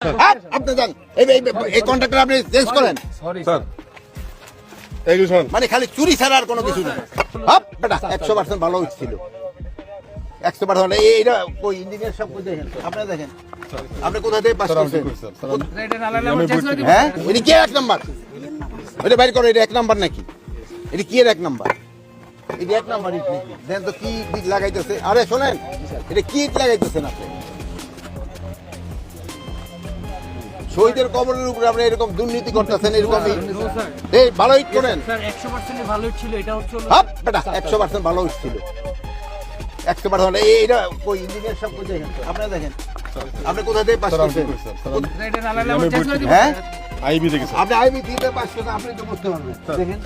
হ্যাঁ, আপনি যান। এই এই- এই কন্ট্রাক্টর আপনি চেঞ্জ করেন। স্যার। এইগুলো শোন। মানে খালি চুরি ছাড়া আর কোনো কিছু না। হাপ বেটা একশো পার্সেন্ট ভালো ছিল একশো পার্সেন্ট এইটা ওই ইঞ্জিনিয়ার সব কোথায় দেখেন? আপনি দেখেন। আপনি কোথা থেকে পাস করছেন? স্যার? স্যার হ্যাঁ? এটা কি এক নাম্বার? এটা বাইর করো এটা এক নাম্বার নাকি? এটা কি এর এক নাম্বার? এটা এক নাম্বার ইট নাকি? দেন তো কি ইট লাগাইতেছে? আরে শোনেন এটা কি ইট লাগাইতেছেন আপনি? শহীদের কবরের উপরে আপনি এরকম দুর্নীতি করতেছেন এরকম। এই ভালো ইট করেন। স্যার একশো পার্সেন্ট ভালো ছিল এটা হচ্ছে হলো- হাপ বেটা একশো পার্সেন্ট ভালো ছিল একশো পার্সেন্ট এইটা ওই ইঞ্জিনিয়ার সব কোথায় দেখেন? আপনি দেখেন। আপনি কোথা থেকে পাস করছেন। হ্যাঁ? আইবি স্যার আপনি আইবি দিতে পাস করছেন আপনি তো বুঝতে পারবেন। দেখেন।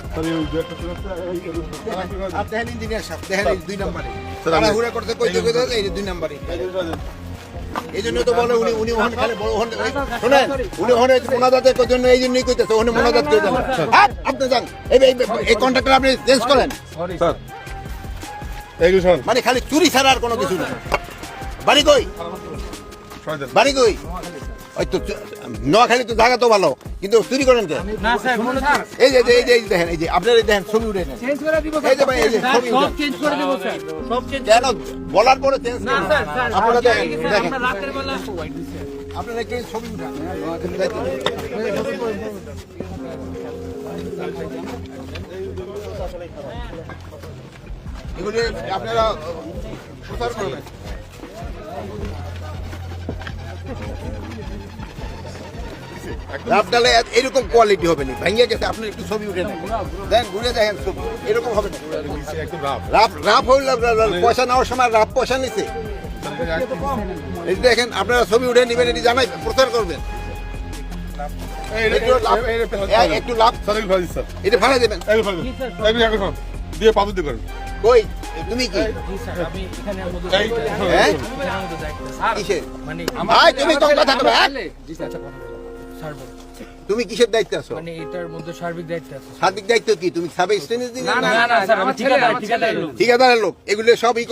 আপনি ইঞ্জিনিয়ার সাহেব দেখেন দুই নম্বরে। তাড়াহুড়া করতে কইতে কইতে এই দুই নম্বরে। এই জন্য তো বলে উনি উনি ওখানে খালি বড় ওখানে ওই- শোনেন উনি ওখানে মোনাজাতের জন্য এই জন্যই কইতেছে ওখানে মোনাজাত করে দেন হ্যাঁ আপনি যান। এই এই এই কন্ট্রাক্টর আপনি চেঞ্জ করেন। স্যার। এইগুলো শোন। মানে খালি চুরি ছাড়া আর কোনো কিছু না বাড়ি কই? বাড়ি কই? ওই তো নোয়াখালী তো জায়গা তো ভালো কিন্তু চুরি করেন কে? এই যে এই যে এই যে দেখেন এই যে আপনার এই দেখেন ছবি উঠে নেন। এই যে ভাই, এই যে ছবি সব চেঞ্জ করে দিব স্যার সব চেঞ্জ কেন? বলার পরে চেঞ্জ না স্যার স্যার আপনারা দেখেন দেখেন। রাতের বেলা আপনারা একটু ছবি উঠান। এগুলি আপনারা প্রচার করবেন। ডালে এরকম কোয়ালিটি হবে না ভেঙে গেছে আপনি একটু ছবি উঠে নেন দেন ঘুরে দেখেন ছবি এরকম হবে না রাফ। রাপ হইল পয়সা নেওয়ার সময় রাপ পয়সা নিছে এই দেখেন আপনারা ছবি উঠে নেবেন এটি জানাই প্রচার করবেন একটু লাভ এটা ফালাই দেবেন। দিয়ে পাথর দিয়ে করেন কই? তুমি কি? হ্যাঁ? তুমি হ্যাঁ? তুমি কিসের দায়িত্ব আছো মানে এটার মধ্যে সার্বিক দায়িত্ব আছে? সার্বিক দায়িত্ব কি? তুমি সাবে স্টেনিস দিন না না না স্যার আমার ঠিকাদার ঠিকাদার ঠিকাদারের লোক। এগুলো সব ই